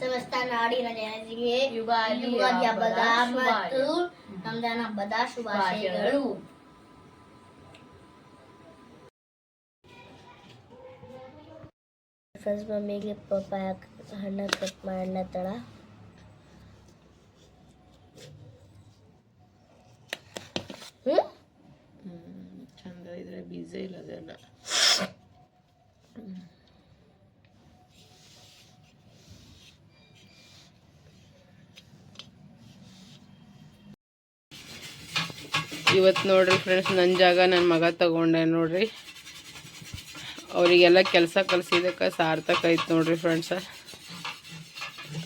ಸಮಸ್ತ ನಾಡಿನ ಜನರಿಗೆ ಯುಗಾದಿ ಯುಗಾದಿ ಹಬ್ಬದ ಹಬ್ಬದ ಮತ್ತು ರಂಜಾನ್ ಹಬ್ಬದ ಶುಭಾಶಯಗಳು. ಫ್ರೆಂಡ್ಸ್ ಮಮ್ಮಿಗೆ ಪಪ್ಪಾಯ ಹಣ್ಣು ಕಟ್ ಮಾಡ್ಲತ್ತಳ? ಚಂದ ಇದ್ರೆ ಬೀಜ ಇಲ್ಲ ಅದನ್ನ ಇವತ್ತು ನೋಡ್ರಿ ಫ್ರೆಂಡ್ಸ್ ನನ್ನ ಜಾಗ ನನ್ನ ಮಗ ತಗೊಂಡೆ ನೋಡ್ರಿ. ಅವರಿಗೆಲ್ಲ ಕೆಲಸ ಕಲಿಸಿದಕ್ಕೆ ಸಾರ್ಥಕ ಐತೆ ನೋಡ್ರಿ ಫ್ರೆಂಡ್ಸ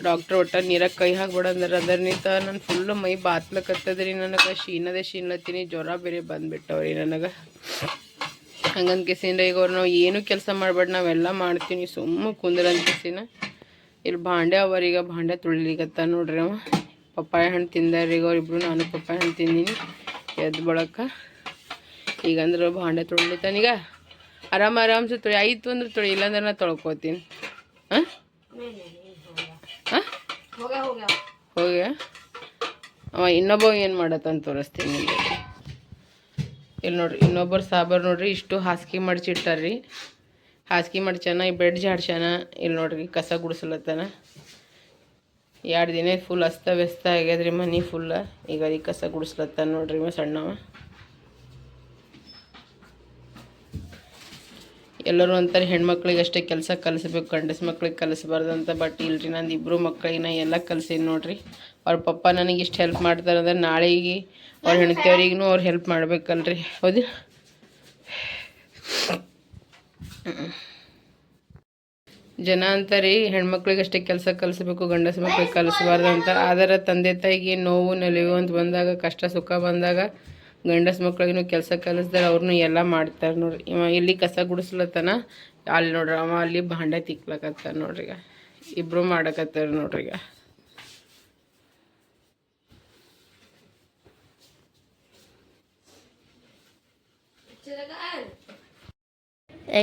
ಡಾಕ್ಟ್ರ್ ಒಟ್ಟ ನೀರಾಗ ಕೈ ಹಾಕ್ಬಿಡಂದ್ರೆ ಅಂದ್ರೆ ನಿಂತ ನಾನು ಫುಲ್ಲು ಮೈ ಬಾತ್ಲಕತ್ತದ್ರಿ ನನಗೆ. ಶೀನದೇ ಶೀನ್ಲತ್ತೀನಿ ಜ್ವರ ಬೇರೆ ಬಂದ್ಬಿಟ್ಟವ್ರಿ ನನಗೆ. ಹಂಗಂದ್ ಕಿಸಿಂದ ಈಗ ಅವ್ರು ನಾವು ಏನು ಕೆಲಸ ಮಾಡಬೇಡ, ನಾವೆಲ್ಲ ಮಾಡ್ತೀನಿ ಸುಮ್ಮ ಕುಂದ್ರಂತ ಕಿಸಿನ. ಇಲ್ಲಿ ಭಾಂಡೆ ಅವರೀಗ ಭಾಂಡೆ ತುಳಿಲಿಕತ್ತ ನೋಡ್ರಿ ಅವ. ಪಪ್ಪಾಯ ಹಣ್ಣು ತಿಂದಾರೀಗ ಅವ್ರಿಬ್ರು, ನಾನು ಪಪ್ಪಾಯ ಹಣ್ಣು ತಿಂದೀನಿ. ಎದ್ದು ಬಳಕ ಈಗಂದ್ರೆ ಭಾಂಡೆ ತೊಳಿತಾನೀಗ ಆರಾಮ ಆರಾಮ್ಸೆ ತೊಳಿ. ಆಯ್ತು ಅಂದ್ರೆ ತೊಳಿ, ಇಲ್ಲಾಂದ್ರೆ ನಾ ತೊಳ್ಕೊತೀನಿ. ಹಾಂ? ಹಾಂ? ಹೋಗ್ಯ ಅವ ಇನ್ನೊಬ್ಬ ಏನು ಮಾಡತ್ತಂತ ತೋರಿಸ್ತೀನಿ ಇಲ್ಲಿ ನೋಡ್ರಿ, ಇನ್ನೊಬ್ಬರು ಸಾಬರ್ ನೋಡ್ರಿ, ಇಷ್ಟು ಹಾಸಿಗೆ ಮಡ್ಚಿಟ್ಟಾರ್ರಿ. ಹಾಸಿಗೆ ಮಡ್ಚಾನ, ಈ ಬೆಡ್ ಜಾಡ್ಸ್ಯಾನ ಇಲ್ಲಿ ನೋಡ್ರಿ ಕಸ ಗುಡಿಸ್ಲತ್ತಾನ. ಎರಡು ದಿನ ಫುಲ್ ಅಸ್ತವ್ಯಸ್ತ ಆಗ್ಯದ್ರಿ ಮನೆ ಫುಲ್ ಈಗ ಅದಕ್ಕೆ ಕಸ ಗುಡಿಸ್ಲತ್ತ ನೋಡ್ರಿ ಮ ಸಣ್ಣವ. ಎಲ್ಲರೂ ಅಂತಾರೆ ಹೆಣ್ಮಕ್ಳಿಗೆ ಅಷ್ಟೇ ಕೆಲಸ ಕಲಿಸ್ಬೇಕು, ಗಂಡಸ ಮಕ್ಳಿಗೆ ಕಲಿಸ್ಬಾರ್ದು ಅಂತ ಬಟ್ ಇಲ್ರಿ ನಂದು ಇಬ್ಬರು ಮಕ್ಳಿಗೆ ನಾ ಎಲ್ಲ ಕಲಿಸೀನಿ ನೋಡ್ರಿ. ಅವ್ರ ಪಪ್ಪ ನನಗೆ ಇಷ್ಟು ಹೆಲ್ಪ್ ಮಾಡ್ತಾರೆ ಅಂದ್ರೆ ನಾಳೆಗೆ ಅವ್ರ ಹೆಣ್ತಿಯವ್ರಿಗೂ ಅವ್ರು ಹೆಲ್ಪ್ ಮಾಡ್ಬೇಕಲ್ರಿ. ಹೌದು? ಜನ ಅಂತಾರೆ ಹೆಣ್ಮಕ್ಳಿಗೆ ಅಷ್ಟೇ ಕೆಲಸ ಕಲಿಸ್ಬೇಕು, ಗಂಡಸ ಮಕ್ಳಿಗೆ ಕಲಿಸಬಾರ್ದು ಅಂತ. ಆದರೆ ತಂದೆ ತಾಯಿಗೆ ನೋವು, ನಲಿವು ಅಂತ ಬಂದಾಗ, ಕಷ್ಟ, ಸುಖ ಬಂದಾಗ ಗಂಡಸ ಮಕ್ಳಿಗೂ ಕೆಲಸ ಕಲಿಸ್ದಾರೆ ಅವ್ರನ್ನೂ ಎಲ್ಲ ಮಾಡ್ತಾರೆ ನೋಡ್ರಿ. ಇವ ಇಲ್ಲಿ ಕಸ ಗುಡಿಸ್ಲತ್ತನ ಅಲ್ಲಿ ನೋಡ್ರಿ ಅವ ಅಲ್ಲಿ ಭಾಂಡೆ ತಿಕ್ಲಕತ್ತಾರ ನೋಡ್ರಿ ಈಗ. ಇಬ್ಬರು ಮಾಡಕತ್ತಾರ ನೋಡ್ರಿ ಈಗ.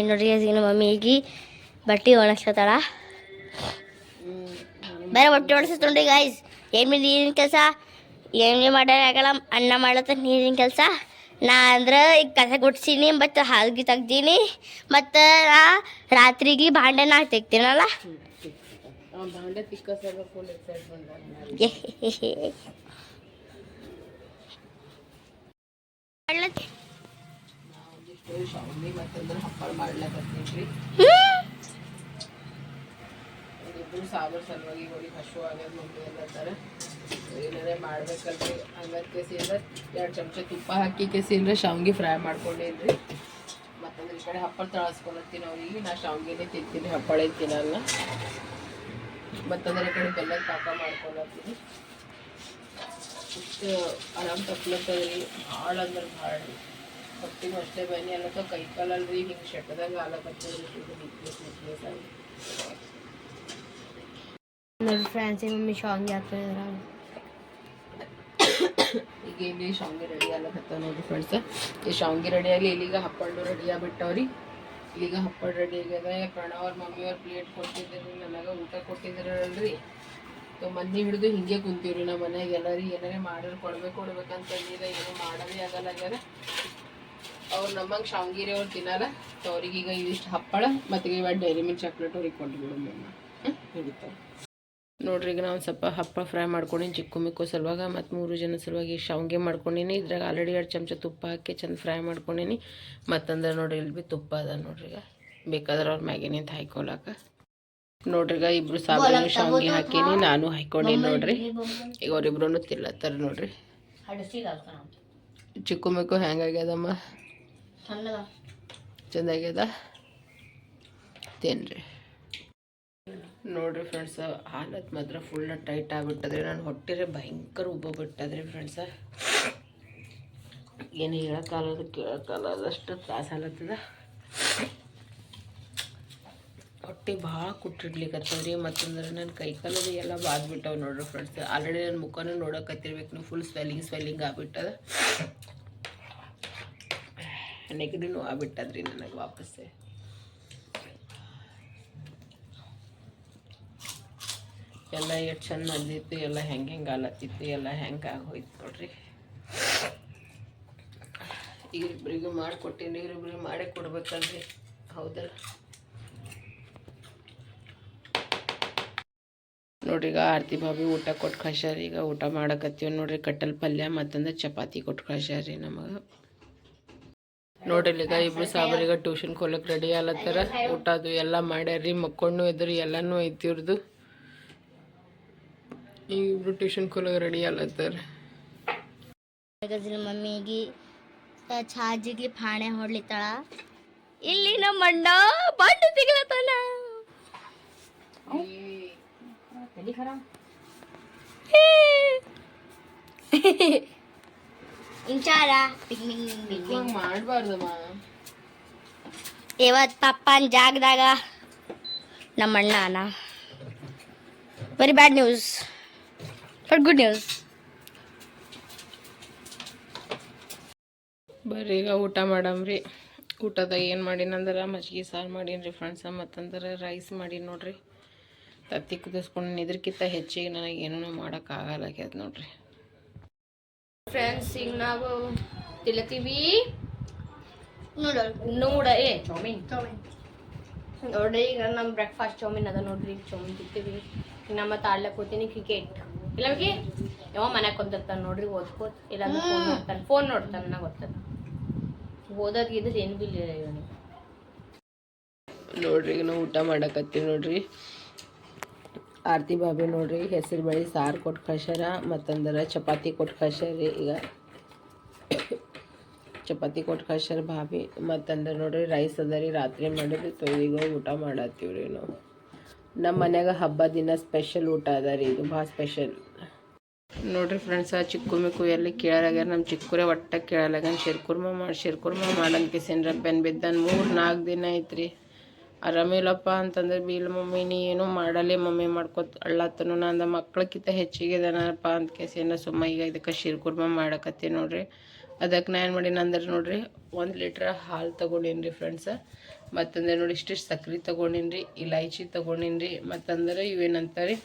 ನೋಡ್ರಿ ಈಗ ಮಮ್ಮಿಗೆ ಬಟ್ಟೆ ಒಣಗ್ಸತ್ತಾಳ ಬೇರೆ ಬಟ್ಟೆ ಒಣಗಿಸ್ಕೊಂಡ್ರಿ ಗಾಯ್ಸ್ ಏನು ನೀರಿನ ಕೆಲಸ? ಏನು ಮಾಡೋಕ್ಕಾಗಲ್ಲ ಅನ್ನ ಮಾಡತ್ತ ನೀರಿನ ಕೆಲಸ. ನಾ ಅಂದ್ರೆ ಈಗ ಕಸ ಗುಡ್ಸೀನಿ ಮತ್ತು ಹಾಲ್ಗಿ ತೆಗ್ದೀನಿ. ಮತ್ತು ನಾ ರಾತ್ರಿಗೆ ಭಾಂಡೆ ನಾ ತೆಗ್ತೀನಲ್ಲ ಹ್ಞೂ. ಇಬ್ಬರು ಸಾಂಬಾರು ಸಲುವಾಗಿ ಅವ್ರಿಗೆ ಹಸು ಆಗ್ಯದ ಮಮ್ಮಿ ಎಲ್ಲತ್ತಾರೆ ಏನಾರೇ ಮಾಡ್ಬೇಕಲ್ರಿ. ಹಂಗತ್ ಕೇಸಿಂದ ಎರಡು ಚಮಚ ತುಪ್ಪ ಹಾಕಿ ಕೇಸಿ ಅಂದರೆ ಶಾವ್ಗೆ ಫ್ರೈ ಮಾಡ್ಕೊಂಡೇನ್ರಿ ಮತ್ತಂದ್ರೆ ಈ ಕಡೆ ಹಪ್ಪಳ ತಳಸ್ಕೊಳತ್ತೀನಿ ಅವ್ರಿಗೆ ನಾ ಶಾವ್ಗೆನೇ ತಿಂತೀನಿ, ಹಪ್ಪಳ ತಿನ್ನಲ್ಲ. ಮತ್ತಂದ್ರೆ ಈ ಕಡೆ ಬೆಲ್ಲದ ಪಾಕ ಮಾಡ್ಕೊಳತ್ತೀನಿ. ಇಷ್ಟು ಆರಾಮ್ ತಪ್ಲತ್ತದ್ರಿ. ಭಾಳ ಅಂದ್ರೆ ಭಾಳ ಹೊಟ್ಟಿನೂ ಅಷ್ಟೇ ಬನ್ನಿ ಅಲ್ಲತ್ತ ಕೈ ಕಾಲಲ್ರಿ. ಹಿಂಗೆ ಶೆಟ್ಟದಂಗೆ ಆಲಕತ್ತದ್ರಿ. ವೀಕ್ನೆಸ್ ವೀಕ್ನೆಸ್ ಆಗಿ ನೋಡಿ ಫ್ರೆಂಡ್ಸ್ ಮಮ್ಮಿ ಶಾಂಗ್ ಹಾಕ್ತಿದ್ರ ಈಗ ಇಲ್ಲಿ ಶಾಂಗಿ ರೆಡಿ ಆಗ್ಲಕತ್ತ ನೋಡ್ರಿ ಫ್ರೆಂಡ್ಸ್ ಈ ಶಾಂಗಿ ರೆಡಿ ಆಗಲಿ, ಇಲ್ಲಿಗ ಹಪ್ಪಳು ರೆಡಿ ಆಗ್ಬಿಟ್ಟವ್ರಿ. ಇಲ್ಲಿಗ ಹಪ್ಪಳ ರೆಡಿ ಆಗ್ಯದ. ಪ್ರಣವ್ ಅವ್ರ ಮಮ್ಮಿ ಅವ್ರ ಪ್ಲೇಟ್ ಕೊಟ್ಟಿದ್ರಿ ನನಗೆ ಊಟ ಕೊಟ್ಟಿದ್ರಲ್ರಿ ಮಂದಿ ಹಿಡಿದು ಹಿಂಗೆ ಕುಂತೀವ್ರಿ ನಮ್ಮ ಮನೆಯಾಗ. ಎಲ್ಲರಿಗೆ ಏನಾರೇ ಮಾಡಿದ್ರೆ ಕೊಡ್ಬೇಕು ಕೊಡ್ಬೇಕಂತ ಅಂದಿದ ಏನೂ ಮಾಡೋದೇ ಆಗಲ್ಲ ಆಗ್ಯದ. ಅವ್ರು ನಮ್ಮಂಗೆ ಶಾವ್ಗಿರಿ ಅವ್ರು ತಿನ್ನಲ್ಲ. ಅವ್ರಿಗೆ ಈಗ ಇದಿಷ್ಟು ಹಪ್ಪಳ ಮತ್ತು ಇವಾಗ ಡೈರಿ ಮಿಲ್ಕ್ ಚಾಕ್ಲೇಟ್ ಅವ್ರಿಗೆ ಕೊಟ್ಬಿಡು ಹ್ಞೂ ಹಿಡಿತಾರೆ ನೋಡ್ರಿ ಈಗ ನಾವು ಸ್ವಲ್ಪ ಹಪ್ಪ ಫ್ರೈ ಮಾಡ್ಕೊಂಡಿನಿ ಚಿಕ್ಕ ಮಿಕ್ಕೋ ಸಲುವಾಗ ಮತ್ತು ಮೂರು ಜನ ಸಲುವಾಗಿ ಶಾವ್ಗೆ ಮಾಡ್ಕೊಂಡಿನಿ. ಇದ್ರಾಗ ಆಲ್ರೆಡಿ ಎರಡು ಚಮಚ ತುಪ್ಪ ಹಾಕಿ ಚಂದ ಫ್ರೈ ಮಾಡ್ಕೊಂಡಿನಿ. ಮತ್ತಂದ್ರೆ ನೋಡ್ರಿ ಇಲ್ಲಿ ಭೀ ತುಪ್ಪ ಅದ ನೋಡ್ರಿ ಈಗ. ಬೇಕಾದ್ರೆ ಅವ್ರ ಮ್ಯಾಗಿನಿಂದ ಹಾಯ್ಕೊಳಕ. ನೋಡ್ರಿ ಈಗ ಇಬ್ರು ಸಾಬೂನು ಶಾವ್ಗೆ ಹಾಕೀನಿ ನಾನು ಹಾಯ್ಕೊಂಡಿನಿ ನೋಡ್ರಿ. ಈಗ ಅವ್ರಿಬ್ರು ತಿಲ್ಲತ್ತಾರ ನೋಡ್ರಿ. ಚಿಕ್ಕು ಮಿಕ್ಕು ಹೆಂಗಾಗ್ಯದಮ್ಮ ಚಂದಾಗ್ಯದ ತಿನ್ರಿ. ನೋಡ್ರಿ ಫ್ರೆಂಡ್ಸ್ ಹಾಲತ್ ಮಾತ್ರ ಫುಲ್ ಟೈಟ್ ಆಗಿಬಿಟ್ಟದ್ರಿ ನಾನು ಹೊಟ್ಟೆರೆ ಭಯಂಕರ ಉಬ್ಬ ಬಿಟ್ಟದ್ರಿ ಫ್ರೆಂಡ್ಸ ಏನು ಹೇಳೋಕ್ಕಾಗೋದು ಕೇಳಕ್ಕಾಗಲ್ಲ ಅಷ್ಟು ತ್ರಾಸ ಆಗ್ಲತ್ತದ. ಹೊಟ್ಟೆ ಭಾಳ ಕುಟ್ಟಿಡ್ಲಿಕ್ಕತ್ತವ್ರಿ ಮತ್ತಂದ್ರೆ ನನ್ನ ಕೈ ಕಾಲದು ಎಲ್ಲ ಬಾದ್ಬಿಟ್ಟವು ನೋಡ್ರಿ ಫ್ರೆಂಡ್ಸ್ ಆಲ್ರೆಡಿ ನನ್ನ ಮುಖನೂ ನೋಡೋಕತ್ತಿರ್ಬೇಕು, ನೀವು ಫುಲ್ ಸ್ವೆಲ್ಲಿಂಗ್ ಸ್ವೆಲ್ಲಿಂಗ್ ಆಗ್ಬಿಟ್ಟದ. ನೆಗಡಿನೂ ಆಗ್ಬಿಟ್ಟದ್ರಿ ನನಗೆ ವಾಪಸ್ಸೆ. ಎಲ್ಲ ಎಷ್ಟು ಚಂದ ಬಂದಿತ್ತು ಎಲ್ಲ ಹೆಂಗೆ ಹೆಂಗೆ ಆಲತ್ತಿತ್ತು ಎಲ್ಲ ಹೆಂಗೆ ಆಗೋಯ್ತು ನೋಡ್ರಿ. ಇಬ್ಬರಿಗೂ ಮಾಡಿಕೊಟ್ಟೀನಿ ಇಬ್ರಿಗೆ ಮಾಡೇ ಕೊಡ್ಬೇಕಲ್ರಿ. ಹೌದಲ್ಲ? ನೋಡ್ರಿ, ಈಗ ಆರತಿ ಬಾಬಿ ಊಟ ಕೊಟ್ಟು ಕಳ್ಸ್ಯಾರ, ಈಗ ಊಟ ಮಾಡಕತ್ತೀವಿ ನೋಡ್ರಿ. ಕಟ್ಟಲ್ ಪಲ್ಯ ಮತ್ತಂದ್ರೆ ಚಪಾತಿ ಕೊಟ್ಟು ಕಳ್ಸ್ಯಾರ ನಮಗೆ. ನೋಡ್ರಿ, ಈಗ ಇಬ್ರು ಸಾಬರಿಗ ಟ್ಯೂಷನ್ ಕೊಲಕ್ಕೆ ರೆಡಿ ಆಲತ್ತಾರ ಊಟ ಅದು ಎಲ್ಲ ಮಾಡ್ಯಾರ್ರಿ ಮಕ್ಕೊಂಡು ಇದ್ರಿ ಎಲ್ಲನೂ ಐತಿ ಇವ್ರದ್ದು ಈಗ ರೊಟೇಷನ್ ಕೊಲಕ್ಕೆ ರೆಡಿ ಆಲತ್ತಾರ ಗಜಲ್ ಮಮ್ಮಿಗೆ ಛಾಜಿಗೆ ಫಾಣೆ ಹೊಡ್ಲಿತ್ತಾಳ? ಇಲ್ಲಿ ನಮ್ಮ ಅಣ್ಣ ಬಂಡು ತಿಗ್ಲತ್ತಾನ ಇಂಚಾರ ಮಾಡ್ಬಾರ್ದಮ್ಮ. ಇವತ್ತು ಪಪ್ಪನ ಜಾಗದಾಗ ನಮ್ಮ ಅಣ್ಣ very bad news but good news ಬರ್ರಿ ಈಗ ಊಟ ಮಾಡಮ್ರಿ. ಊಟದಾಗ ಏನು ಮಾಡೀನಂದ್ರೆ ಮಜ್ಜಿಗೆ ಸಾರು ಮಾಡೀನಿ ಫ್ರೆಂಡ್ಸ ಮತ್ತಂದ್ರೆ ರೈಸ್ ಮಾಡೀನಿ ನೋಡ್ರಿ. ತತ್ತಿ ಕುದಿಸ್ಕೊಂಡು ಇದ್ರಕ್ಕಿಂತ ಹೆಚ್ಚಿಗೆ ನನಗೆ ಏನೂ ಮಾಡೋಕ್ಕಾಗಲ್ಲಾಗ್ಯದ ನೋಡ್ರಿ. ಫ್ರೆಂಡ್ಸ್ ಈಗ ನಾವು ತಿಳತೀವಿ. ನೋಡೋಣ ನೋಡ ಏ ಚೌಮೀನ್ ನೋಡ್ರಿ ಈಗ ನಮ್ಮ ಬ್ರೇಕ್ಫಾಸ್ಟ್ ಚೌಮಿನ್ ಅದ ನೋಡ್ರಿ. ಚೌಮಿನ್ ತಿಂತೀವಿ. ಈಗ ನಮ್ಮ ತಾಡ್ಲಕ್ಕೆ ಹೋಗ್ತೀನಿ ಕ್ರಿಕೆಟ್ ಇಲ್ಲ ಬೇಕಿ ಯಾವ ಮನ್ಯಾಗ ಕುಂತಿರ್ತಾನ ನೋಡ್ರಿ ಓದ್ಕೋತ. ಇಲ್ಲ ಫೋನ್ ನೋಡ್ತಾನೆ. ಫೋನ್ ನೋಡ್ತಾನೆ ನಂಗೆ ಗೊತ್ತದ. ಓದೋದ್ ಇದ್ರೆ ಏನು ಬಿಲ್ ಇಲ್ಲ ಇವನಿಗೆ. ನೋಡ್ರಿ ಈಗ ನಾವು ಊಟ ಮಾಡಕತ್ತೀವಿ ನೋಡ್ರಿ. ಆರತಿ ಬಾಬಿ ನೋಡ್ರಿ ಹೆಸರು ಬೇಳೆ ಸಾರು ಕೊಟ್ಟು ಕಳ್ಸ್ಯಾರ ಮತ್ತಂದ್ರೆ ಚಪಾತಿ ಕೊಟ್ಟು ಕಳ್ಸ್ಯಾರ ಈಗ. ಚಪಾತಿ ಕೊಟ್ಟು ಕಳ್ಸ್ಯಾರ ಭಾಬಿ ಮತ್ತಂದ್ರೆ ನೋಡ್ರಿ ರೈಸ್ ಅದ ರೀ ರಾತ್ರಿ ಮಾಡಿದ್ರಿ ತೊಯ್ದೀಗ ಊಟ ಮಾಡತ್ತೀವ್ರಿ ರೀ ನಾವು. ನಮ್ಮ ಮನೆಯಾಗ ಹಬ್ಬ ದಿನ ಸ್ಪೆಷಲ್ ಊಟ ಅದ ರೀ, ಇದು ಭಾಳ ಸ್ಪೆಷಲ್ ನೋಡ್ರಿ ಆ ಚಿಕ್ಕು ಮಿಕ್ಕು ಎಲ್ಲಿ ಕೇಳಲಾಗ್ಯಾರ ನಮ್ಮ ಚಿಕ್ಕೂರೇ ಒಟ್ಟ ಕೇಳಲಾಗ್ಯಾನ, ಶಿರ್ಕುರ್ಮ ಮಾಡಿ ಶಿರ್ಕುರ್ಮ ಮಾಡಂತ ಬೆನ್ ಬಿದ್ದಾನ ಮೂರು ನಾಲ್ಕು ದಿನ ಐತ್ರಿ. ಆರಾಮಿಲ್ಲಪ್ಪ ಅಂತಂದ್ರೆ ಬೀಲ್ ಮಮ್ಮಿ, ನೀ ಏನೂ ಮಾಡಲ್ಲೇ ಮಮ್ಮಿ ಮಾಡ್ಕೊತ ಅಳ್ಳತ್ತನು ನಾನು ಮಕ್ಳಕ್ಕಿಂತ ಹೆಚ್ಚಿಗೆ ಅಂತ ಕೇಸಿನ ಸುಮ್ಮ ಈಗ ಇದಕ್ಕೆ ಶಿರ್ಕುರ್ಮ ಮಾಡಕತ್ತೀನಿ ನೋಡ್ರಿ. ಅದಕ್ಕೆ ನಾ ಏನು ಮಾಡೀನಿ ಅಂದ್ರೆ ನೋಡಿರಿ, ಒಂದು ಲೀಟ್ರ್ ಹಾಲು ತೊಗೊಂಡೀನಿ ರೀ ಫ್ರೆಂಡ್ಸ ಮತ್ತಂದ್ರೆ ನೋಡಿ ಇಷ್ಟಿಷ್ಟು ಸಕ್ರೆ ತೊಗೊಂಡೀನಿ ರೀ ಇಲೈಚಿ ತೊಗೊಂಡೀನಿ ರೀ ಮತ್ತಂದ್ರೆ ಇವೇನಂತಾರೆ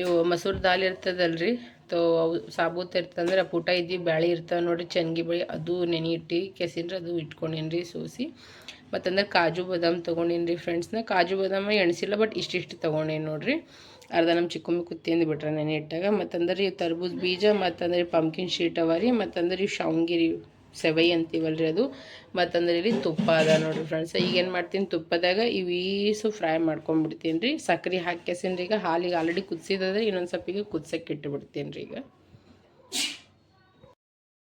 ಇವು ಮಸೂರ್ ದಾಲ್ ಇರ್ತದಲ್ರಿ. ತೋ ಅವು ಸಾಬೂತ್ ಇರ್ತಂದ್ರೆ ಪುಟ ಇದ್ದು, ಬ್ಯಾಳಿ ಇರ್ತಾವೆ ನೋಡಿರಿ, ಚನ್ಗಿ ಬಳಿ ಅದು ನೆನೆ ಇಟ್ಟು ಕೆಸಿನ್ರಿ ಅದು ಇಟ್ಕೊಂಡೀನಿ ರೀ ಸೋಸಿ. ಮತ್ತಂದ್ರೆ ಕಾಜು ಬಾದಾಮ್ ತೊಗೊಂಡೀನಿ ರೀ ಫ್ರೆಂಡ್ಸ್ನ ಕಾಜು ಬಾದಾಮ ಎಣಿಸಿಲ್ಲ ಬಟ್ ಇಷ್ಟಿಷ್ಟು ತೊಗೊಂಡೇನಿ ನೋಡ್ರಿ. ಅರ್ಧ ನಮ್ಮ ಚಿಕ್ಕಮ್ಮಿ ಕುತ್ತಿಂದು ಬಿಟ್ರೆ ನೆನೆ ಇಟ್ಟಾಗ ಮತ್ತಂದ್ರೆ ಇವು ತರ್ಬೂಜ್ ಬೀಜ, ಮತ್ತಂದ್ರೆ ಪಂಕಿನ್ ಶೀಟ್ ಅವ ರೀ ಮತ್ತಂದ್ರೆ ಇವು ಶಾವಂಗಿರಿ ಸೆವೈ ಅಂತೀವಲ್ರಿ ಅದು, ಮತ್ತಂದ್ರೆ ಇಲ್ಲಿ ತುಪ್ಪ ಅದ ನೋಡ್ರಿ ಫ್ರೆಂಡ್ಸ್ ಈಗ ಏನು ಮಾಡ್ತೀನಿ, ತುಪ್ಪದಾಗ ಇವೀಸು ಫ್ರೈ ಮಾಡ್ಕೊಂಡ್ಬಿಡ್ತೀನಿ ರೀ ಸಕ್ರೆ ಹಾಕ್ಯಸಿನ ರೀ ಈಗ, ಹಾಲಿಗೆ ಆಲ್ರೆಡಿ ಕುದಿಸಿದ್ರೆ ಇನ್ನೊಂದು ಸ್ವಲ್ಪ ಈಗ ಕುದ್ಸಕ್ಕೆ ಇಟ್ಟುಬಿಡ್ತೀನಿ ರೀ ಈಗ.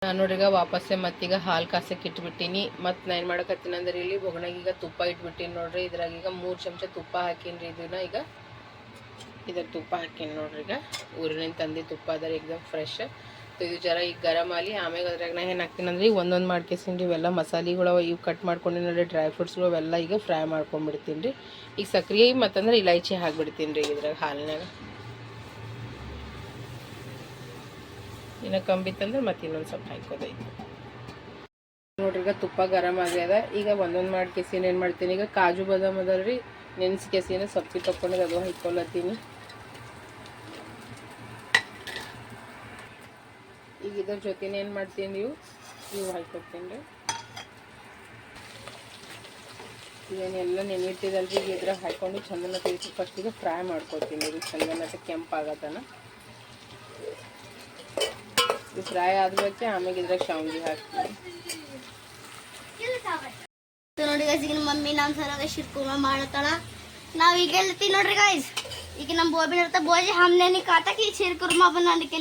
ನಾನು ನೋಡ್ರಿ ಈಗ ವಾಪಸ್ಸೆ ಮತ್ತೀಗ ಹಾಲು ಕಾಸಕ್ಕೆ ಇಟ್ಬಿಟ್ಟಿನಿ. ಮತ್ತು ನಾನು ಏನು ಮಾಡಕತ್ತೀನಿ ಅಂದ್ರೆ ಇಲ್ಲಿ ಬೊಗಣಾಗ ಈಗ ತುಪ್ಪ ಇಟ್ಬಿಟ್ಟೀನಿ ನೋಡ್ರಿ. ಇದ್ರಾಗ ಈಗ ಮೂರು ಚಮಚ ತುಪ್ಪ ಹಾಕೀನಿ ರೀ ಇದನ್ನ ಈಗ. ಇದ್ರ ತುಪ್ಪ ಹಾಕೀನಿ ನೋಡ್ರಿ ಈಗ. ಊರಿನಿಂದ ತಂದು ತುಪ್ಪ ಅದರ ರೀ ಎಕ್ದಮ್ ಫ್ರೆಶ್ ಇದು ಜರ ಈಗ ಗರಮ್ ಆಲಿ ಆಮೇಲೆ ಅದ್ರಾಗ ನಾ ಏನು ಹಾಕ್ತೀನಿ ಅಂದ್ರೆ ಈಗ ಒಂದೊಂದು ಮಾಡ್ಕೇಸಿನಿ ಇವೆಲ್ಲ ಮಸಾಲೆಗಳು ಇವು ಕಟ್ ಮಾಡ್ಕೊಂಡು ಡ್ರೈ ಫ್ರೂಟ್ಸ್ಗಳು ಅವೆಲ್ಲ ಈಗ ಫ್ರೈ ಮಾಡ್ಕೊಂಡ್ಬಿಡ್ತೀನಿ ರೀ ಈಗ ಸಕ್ರೆ ಮತ್ತಂದ್ರೆ ಇಲೈಚಿ ಹಾಕ್ಬಿಡ್ತೀನಿ ರೀ ಇದ್ರಾಗ ಹಾಲಿನಾಗ. ಇನ್ನು ಕಂಬಿತ್ತಂದ್ರೆ ಮತ್ತೆ ಇನ್ನೊಂದು ಸ್ವಲ್ಪ ಹಾಕೋದೈತಿ ನೋಡ್ರಿ ಈಗ ತುಪ್ಪ ಗರಮ್ ಆಗ್ಯದ ಈಗ ಒಂದೊಂದು ಮಾಡಿ ಏನು ಮಾಡ್ತೀನಿ, ಈಗ ಕಾಜು ಬಾದಾಮ್ ಅದಲ್ರಿ. ನೆನ್ಸಿ ಕೆಸಿನ ಸಬ್ಸಿ ತಕ್ಕೊಂಡು ಅದು ಹಾಕೊಳತ್ತೀನಿ ಈಗ ಇದ್ರ ಜೊತೆ ಏನು ಮಾಡ್ತೀನಿ ನೀವು? ನೀವು ಹಾಕೊಡ್ತೀನಿ ರೀ ಇದನ್ನೆಲ್ಲ ನೆನೆಯುತ್ತಿದ್ದಲ್ರಿ, ಈಗ ಇದ್ರಾಗ ಹಾಕೊಂಡು ಚಂದನ ತೆಗೆದು ಫಸ್ಟಿಗೆ ಫ್ರೈ ಮಾಡ್ಕೊತೀನಿ ರೀ ಚಂದನ ಕೆಂಪಾಗತ್ತಾನ ಇದು ಫ್ರೈ ಆದ ಆಮೇಲೆ ಇದ್ರಾಗ ಶಾವಿಗೆ ಹಾಕ್ತೀನಿ. ನೋಡಿ ಗಾಯ್ಸ್ ಈಗ ಮಮ್ಮಿ ನಮ್ಮ ಸರಾಗ ಶಿರ್ಕುರ್ಮ ಮಾಡತ್ತಾಳ ನಾವು ಈಗ ಹೇಳ್ತೀವಿ ನೋಡ್ರಿ ಗೈಸ್ ಈಗ ನಮ್ಮ ಬೋಬಿನ ಇರ್ತಾ ಬೋಜಿ ಹಮ್ನೆ ಕಾಟಕ್ಕೆ ಶಿರ್ಕುರ್ಮ ಬನ್ನಾಡಕ್ಕೆ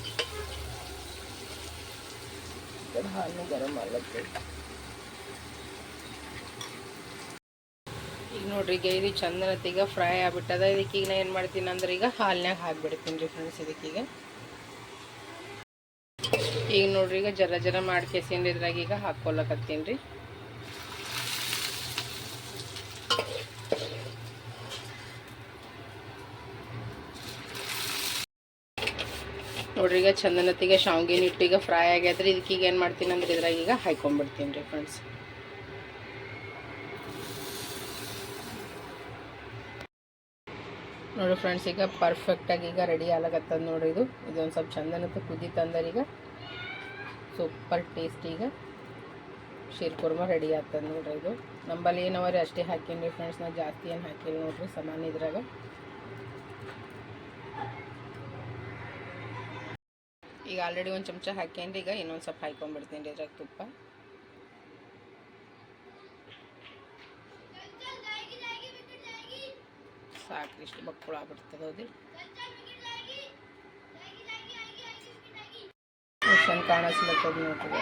ಗರಂ ಈಗ ನೋಡ್ರಿ ಈಗ ಇದು ಈಗ ಫ್ರೈ ಆಗ್ಬಿಟ್ಟದ ಇದಕ್ಕೆ ಈಗ ನಾ ಏನು ಮಾಡ್ತೀನಿ ಅಂದ್ರೆ ಈಗ ಹಾಲ್ನಾಗ ಹಾಕ್ಬಿಡ್ತೀನಿ ರೀ ಫ್ರೆಂಡ್ಸ್ ಇದಕ್ಕೀಗ ಈಗ. ನೋಡ್ರಿ, ಈಗ ಜರ ಜರ ಮಾಡಿ ಕೆಸಿಂಡ್ ಇದ್ರಾಗ ಈಗ ಹಾಕ್ಕೊಳಕತ್ತೀನಿ ರೀ. ನೋಡ್ರಿ, ಈಗ ಚಂದನತ್ತಿಗೆ ಶಾವ್ಗಿನ ಈಗ ಫ್ರೈ ಆಗ್ಯಾದ್ರಿ, ಇದಕ್ಕೆ ಈಗ ಏನು ಮಾಡ್ತೀನಿ ಅಂದ್ರೆ ಇದ್ರಾಗ ಈಗ ಹಾಕೊಂಡ್ಬಿಡ್ತೀನಿ ರೀ ಫ್ರೆಂಡ್ಸ್ ನೋಡಿ ಫ್ರೆಂಡ್ಸ್ ಈಗ ಪರ್ಫೆಕ್ಟಾಗಿ ಈಗ ರೆಡಿ ಆಗತ್ತದ ನೋಡ್ರಿ ಇದು. ಇದೊಂದು ಸ್ವಲ್ಪ ಚಂದನತ್ತು ಕುದಿ ತಂದರೆ ಈಗ. ಸೂಪರ್ ಟೇಸ್ಟ್ ಈಗ. ಶೀರ್ ಕುರ್ಮ ರೆಡಿ ಆಗ್ತದೆ ನೋಡ್ರಿ ಇದು. ನಂಬಲ್ಲಿ ಏನವರಿ ಅಷ್ಟೇ ಹಾಕೀನಿ ರೀ ಫ್ರೆಂಡ್ಸ್ ನಾ ಜಾಸ್ತಿ ಏನು ಹಾಕಿಲ್ಲ ನೋಡ್ರಿ, ಸಮಾನ ಇದ್ರಾಗ. ಈಗ ಆಲ್ರೆಡಿ ಒಂದು ಚಮಚ ಹಾಕ್ಯಂಡು ಈಗ ಇನ್ನೊಂದು ಸ್ವಲ್ಪ ಹಾಕೊಂಡ್ಬಿಡ್ತೀನಿ ರೀ ಇದ್ರಾಗ ತುಪ್ಪ. ಸಾಕ್ರಿ, ಇಷ್ಟು ಬಕ್ಕುಳ ಆಗ್ಬಿಡ್ತದೆ ಹೌದು ಎಷ್ಟು ಕಾಣಿಸ್ಲತ್ತದ ನೋಡ್ರಿ.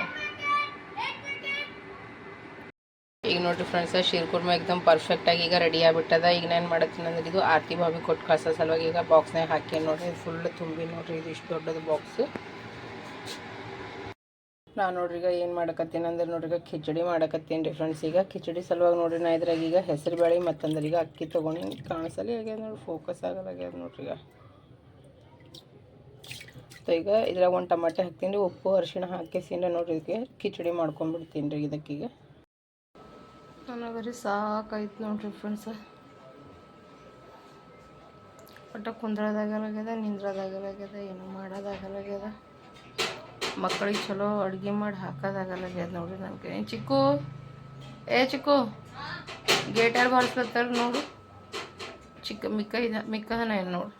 ಈಗ ನೋಡ್ರಿ ಫ್ರೆಂಡ್ಸ್ ಶೀರ್ ಕುರ್ಮ ಪರ್ಫೆಕ್ಟ್ ಪರ್ಫೆಕ್ಟಾಗಿ ಈಗ ರೆಡಿ ಆಗ್ಬಿಟ್ಟದ. ಈಗ ನಾನು ಮಾಡತ್ತೀನಿ ಅಂದ್ರೆ ಇದು ಆರತಿ ಬಾಬಿ ಕೊಟ್ಟು ಕಳ್ಸೋ ಸಲುವಾಗಿ ಈಗ ಬಾಕ್ಸ್ನಾಗ ಹಾಕಿ ನೋಡ್ರಿ ಫುಲ್ ತುಂಬಿ ನೋಡ್ರಿ, ಇದು ಇಷ್ಟು ದೊಡ್ಡದು ಬಾಕ್ಸ್ ನಾನು ನೋಡ್ರಿ ಈಗ ಏನು ಮಾಡಕತ್ತೀನಿ ಅಂದ್ರೆ ನೋಡ್ರಿ ಈಗ ಖಿಚಡಿ ಮಾಡಕತ್ತೀನಿ ರೀ ಫ್ರೆಂಡ್ಸ್ ಈಗ ಖಿಚಡಿ ಸಲುವಾಗಿ ನೋಡ್ರಿ ನಾ ಇದ್ರಾಗ ಈಗ ಹೆಸರು ಬೇಳೆ ಮತ್ತಂದ್ರೆ ಈಗ ಅಕ್ಕಿ ತೊಗೊಂಡು ಕಾಣಿಸಲಿ ಆಗ್ಯದ ನೋಡಿ ಫೋಕಸ್ ಆಗಲ್ಲ ಆಗ್ಯದ ನೋಡ್ರಿ ಈಗ. ಸೊ ಈಗ ಇದ್ರಾಗ ಒಂದು ಟಮಾಟೆ ಹಾಕ್ತೀನಿ ರೀ, ಉಪ್ಪು, ಅರಿಶಿಣ ಹಾಕಿಸಿಂದ ನೋಡ್ರಿ ಇದಕ್ಕೆ. ಖಿಚಡಿ ಮಾಡ್ಕೊಂಡ್ಬಿಡ್ತೀನಿ ರೀ ಇದಕ್ಕೀಗ ನನಗರಿ ಸಾಕಾಯ್ತು ನೋಡ್ರಿ ಫ್ರೆಂಡ್ಸ್ ಒಟ್ಟ ಕುಂದ್ರದಾಗಲಾಗ್ಯದ, ನಿಂದ್ರದಾಗಲಾಗ್ಯದ, ಏನು ಮಾಡೋದಾಗಲಾಗ್ಯದ. ಮಕ್ಕಳಿಗೆ ಚಲೋ ಅಡುಗೆ ಮಾಡಿ ಹಾಕೋದಾಗಲ್ಲ ನೋಡ್ರಿ ನನ್ನ ಕೈ ಚಿಕ್ಕು, ಏ ಚಿಕ್ಕು ಗೇಟಲ್ಲಿ ಬಾರಿಸ್ಲತ್ತಾರ ನೋಡು. ಚಿಕ್ಕ ಮಿಕ್ಕ ಇದ ಮಿಕ್ಕದನ ಏನು ನೋಡು.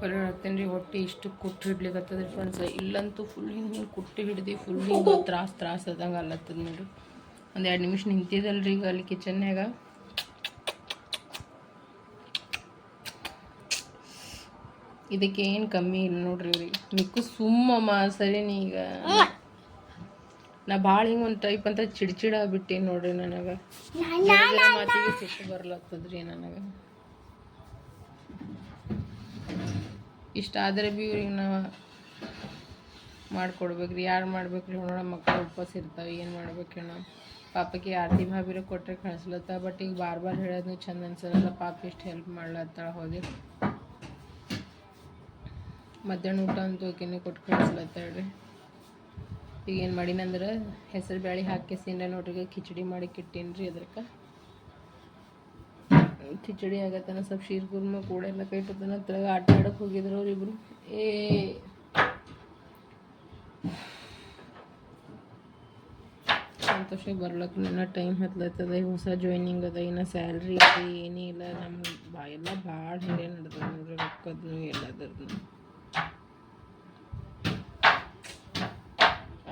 ಕೊಲೆ ಹೇಳ್ತೇನೆ ರೀ ಹೊಟ್ಟೆ ಇಷ್ಟು ಕುಟ್ಟು ಹಿಡ್ಲಿಕತ್ತದ ರೀ ಫ್ರೆಂಡ್ಸ್ ಇಲ್ಲಂತೂ ಫುಲ್ ಹಿಂಗೆ ಹಿಂಗೆ ಕುಟ್ಟಿ ಹಿಡ್ದು ಫುಲ್ ಹಿಂಗೆ ತ್ರಾಸ ತ್ರಾಸ ಆದಂಗೆ ಅಲ್ಲತ್ತದ ನೋಡ್ರಿ. ಒಂದು ಎರಡು ನಿಮಿಷ ನಿಂತಿದ್ದಲ್ರಿ ಈಗ ಅಲ್ಲಿ ಕಿಚನ್ಯಾಗ ಇದಕ್ಕೆ ಏನು ಕಮ್ಮಿ ಇಲ್ಲ ನೋಡ್ರಿ ಇವ್ರಿಗೆ. ಮಿಕ್ಕು ಸುಮ್ಮಮ್ಮ ಸರಿ ಈಗ. ನಾ ಭಾಳ ಹಿಂಗೆ ಒಂದು ಟೈಪ್ ಅಂತ ಚಿಡ್ಚಿಡ ಬಿಟ್ಟೀನಿ ನೋಡ್ರಿ ನನಗೆ. ಮಾತಿಗೆ ಸಿಟ್ಟು ಬರ್ಲತ್ತದ್ರಿ ನನಗೆ. ಇಷ್ಟ ಆದ್ರೆ ಭೀ ಇವ್ರಿಗೆ ನಾವು ಮಾಡ್ಕೊಡ್ಬೇಕ್ರಿ. ಯಾರು ಮಾಡ್ಬೇಕ್ರಿ ನೋಡ ಮಕ್ಕಳು ಉಪವಾಸ ಇರ್ತಾವೆ ಏನು ಮಾಡ್ಬೇಕು ನಾವು ಪಾಪಕ್ಕೆ ಆರತಿ ಭಾಬಿರ ಕೊಟ್ಟರೆ ಕಳಿಸ್ಲತ್ತ ಬಟ್ ಈಗ ಬಾರ್ ಬಾರ್ ಹೇಳೋದು ಚಂದ ಅನ್ಸಲ್ಲ ಪಾಪ ಎಷ್ಟು ಹೆಲ್ಪ್ ಮಾಡ್ಲತ್ತಾಳ ಹೋದಿ ಮಧ್ಯಾಹ್ನ ಊಟ ಅಂತ ಆಕೆನೇ ಕೊಟ್ಟು ಕಳಿಸ್ಲತ್ತಾಳ್ರಿ ಈಗ ಏನು ಮಾಡೀನಂದ್ರೆ ಹೆಸರು ಬ್ಯಾಳಿ ಹಾಕಿ ಸಿಂಡ ನೋಡ್ರಿ ಖಿಚಡಿ ಮಾಡಿ ಕಿಟ್ಟೀನಿ ರೀ ಅದಕ್ಕೆ ಖಿಚಡಿ ಆಗತ್ತನ ಸ್ವಲ್ಪ ಶೀರ್ ಕುರ್ಮ ಕೂಡ ಎಲ್ಲ ಕೈಟತನ ಹತ್ರ ಆಟ ಆಡಕ್ಕೆ ಹೋಗಿದ್ರು ಅವ್ರಿಬ್ರು ಏ. ಸಂತೋಷಕ್ಕೆ ಬರ್ಲಕ್ಕೆ ನನ್ನ ಟೈಮ್ ಹತ್ಲತ್ತದ, ಹೊಸ ಜಾಯ್ನಿಂಗ್ ಅದ, ಇನ್ನು ಸ್ಯಾಲ್ರಿ ಇದೆ ಏನೂ ಇಲ್ಲ ನಮ್ಮ ಬಾ, ಎಲ್ಲ ಭಾಳ ಹಿರಿಯ ನಡೆದ ನೋಡ್ರಿ ರೊಕ್ಕದ್ನು ಎಲ್ಲದ್ರದ್ದು